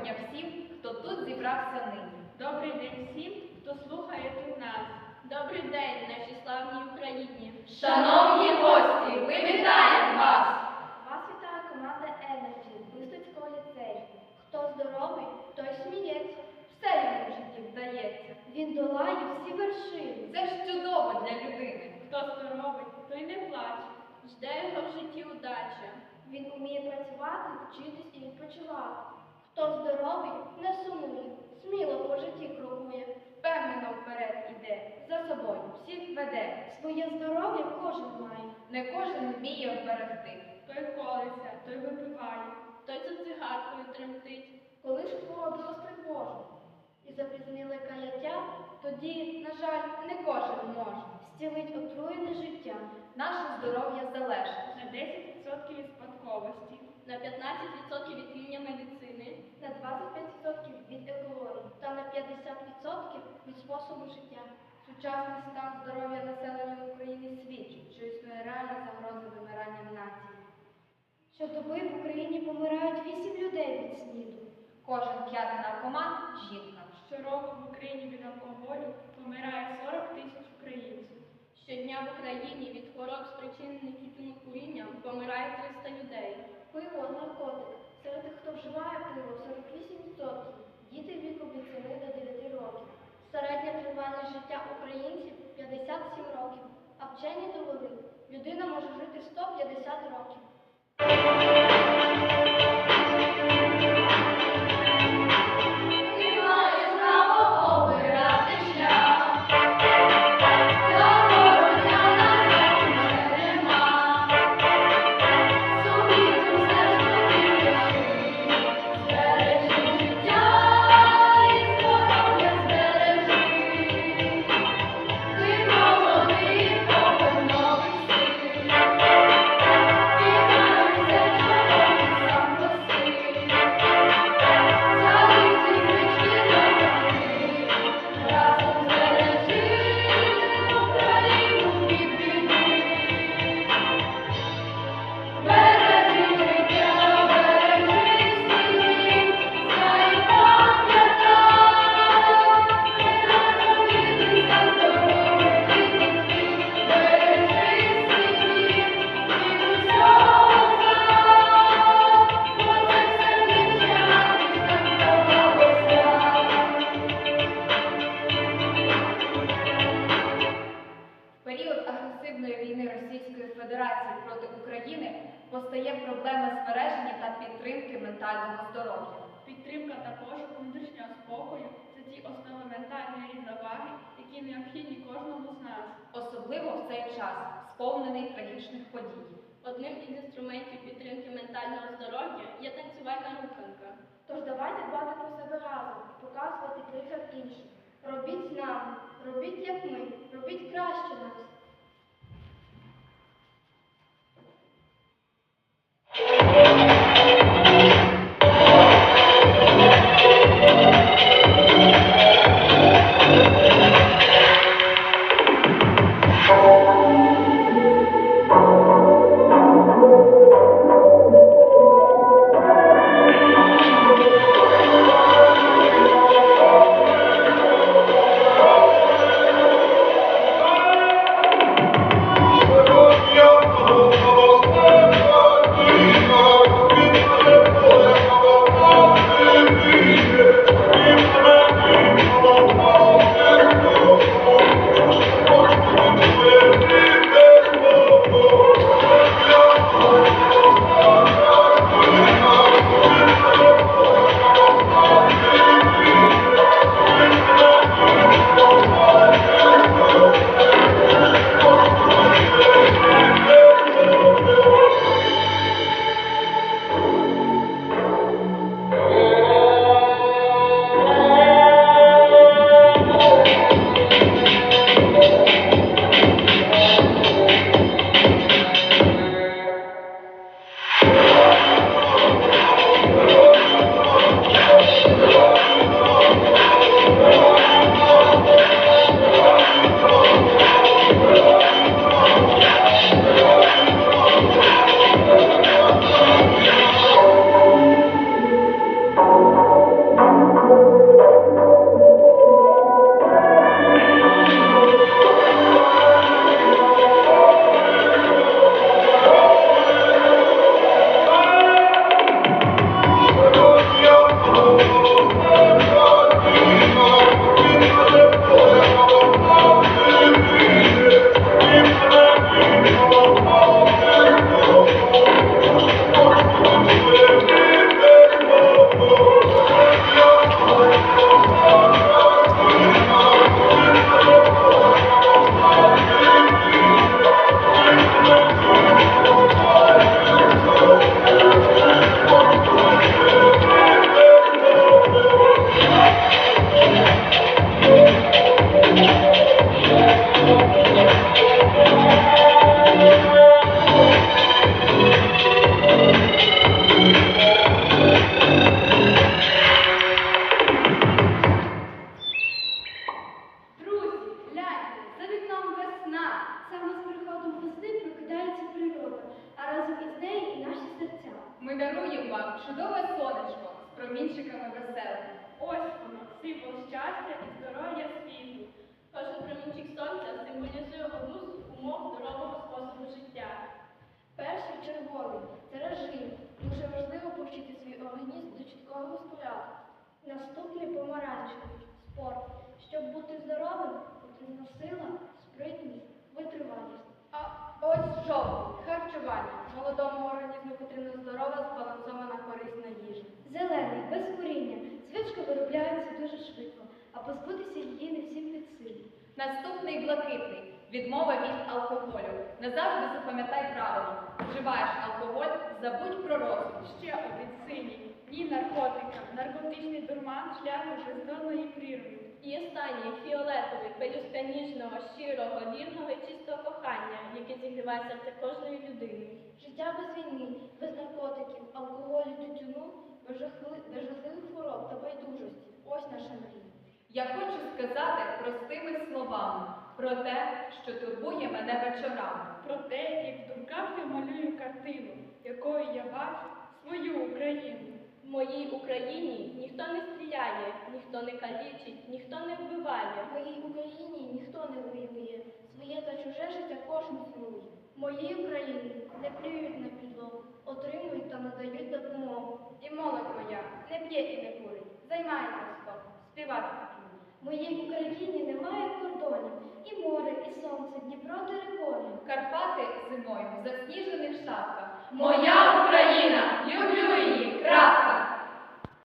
дня всім, хто тут зібрався нині. Добрий день всім, хто слухає тут нас. Добрий день, нашій славній Україні. Шановні гості, ми вітаємо вас! Вас вітає команда Energy Вистицького ліцею. Хто здоровий, той сміється. Все йому в житті вдається. Він долає всі вершини. Це ж чудово для людини. Хто здоровий, той не плаче. Жде його в житті удача. Він уміє працювати, вчитись і відпочивати. Хто здоровий, не сумує, сміло по житті крокує, впевнено вперед іде, за собою всіх веде. Своє здоров'я кожен має. Не кожен вміє вберегти. Той колиться, той випиває, той за цигаркою тремтить. Коли ж хвороби розтривожить і запізнили каяття, тоді, на жаль, не кожен може зцілить отруєне життя. Наше здоров'я залежить. На 10% від спадковості, на 15% від рівня медицини, на 25% від екології та на 50% від способу життя. Сучасний стан здоров'я населення України свідчить, що існує реальна загроза вимирання нації. Щодоби в Україні помирають 8 людей від сніду. Кожен п'ятий наркоман жінка. Щороку в Україні від алкоголю помирає 40 тисяч українців. Щодня в Україні від хвороб, спричинених тютюнокурінням, помирає 300 людей. Пиво наркотик. Серед тих, хто вживає пиво, 48%. Діти віком від 7 до 9 років. Середня тривалість життя українців 57 років. А вчені довели, людина може жити 150 років. Підтримки ментального здоров'я. Підтримка та пошук внутрішнього спокою це ті основи ментальної рівноваги, які необхідні кожному з нас. Особливо в цей час, сповнений трагічних подій. Одним із інструментів підтримки ментального здоров'я є танцювальна руханка. Тож давайте дбати про себе разом і показувати приклад іншим. Робіть з нами, робіть як ми, робіть краще нас. Веселки. Ось воно, символ щастя і здоров'я світу. Кожен промінчик сонця символізує одну з умов здорового способу життя. Перший червоний це режим. Дуже важливо повчити свій організм до чіткого розпорядку. Наступний помаранчевий спорт. Щоб бути здоровим, потрібна сила, спритність, витривалість. А ось жовтий харчування. Молодому організму потрібна здорова, збалансована корисна їжа. Зелений без куріння. Звичка виробляється дуже швидко, а позбутися її не всім під силу. Наступний блакитний відмова від алкоголю. Назавжди запам'ятай правило. Вживаєш алкоголь, забудь про розум. Ще один синій. Ні наркотикам. Наркотичний дурман шлях до бездонної прірви. І останній фіолетовий, пелюстка ніжного, щирого, вірного і чистого кохання, яке зігріває серце кожної людини. Життя без війни, без наркотиків, алкоголю, тютюну, без жахливих хвороб та байдужості. Ось наша мрія. Я хочу сказати простими словами про те, що турбує мене вечорами. Про те, як в думках я малюю картину, якою я бачу свою Україну. В моїй Україні ніхто не стріляє, ніхто не калічить, ніхто не вбиває. В моїй Україні ніхто не воює, своє та чуже життя кожен цінує. В моїй Україні не плюють на підлогу, отримують та надають допомогу. І молодь моя не п'є і не курить, займається спортом, співати. В моїй Україні немає кордонів, і море, і сонце, Дніпро териконів. Карпати зимою в засніжених шапках. Моя Україна! Люблю її! Крапка!